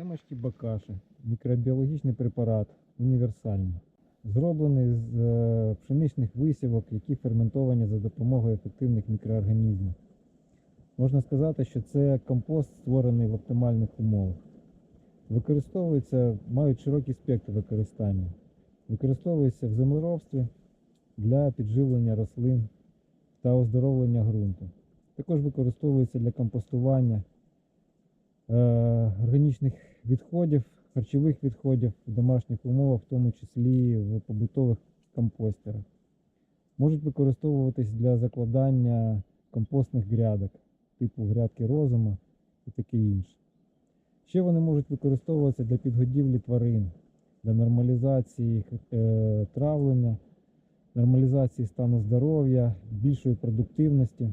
Емочки Бакаши мікробіологічний препарат універсальний. Зроблений з е, пшеничних висівок, які ферментовані за допомогою ефективних мікроорганізмів. Можна сказати, що це компост, створений в оптимальних умовах. Використовується, мають широкий спектр використання. Використовується в землеробстві для підживлення рослин та оздоровлення ґрунту. Також використовується для компостування е, органічних відходів, харчових відходів в домашніх умовах, в тому числі в побутових компостерах. Можуть використовуватись для закладання компостних грядок, типу грядки розума і таке інше. Ще вони можуть використовуватися для підгодівлі тварин, для нормалізації е, травлення, нормалізації стану здоров'я, більшої продуктивності.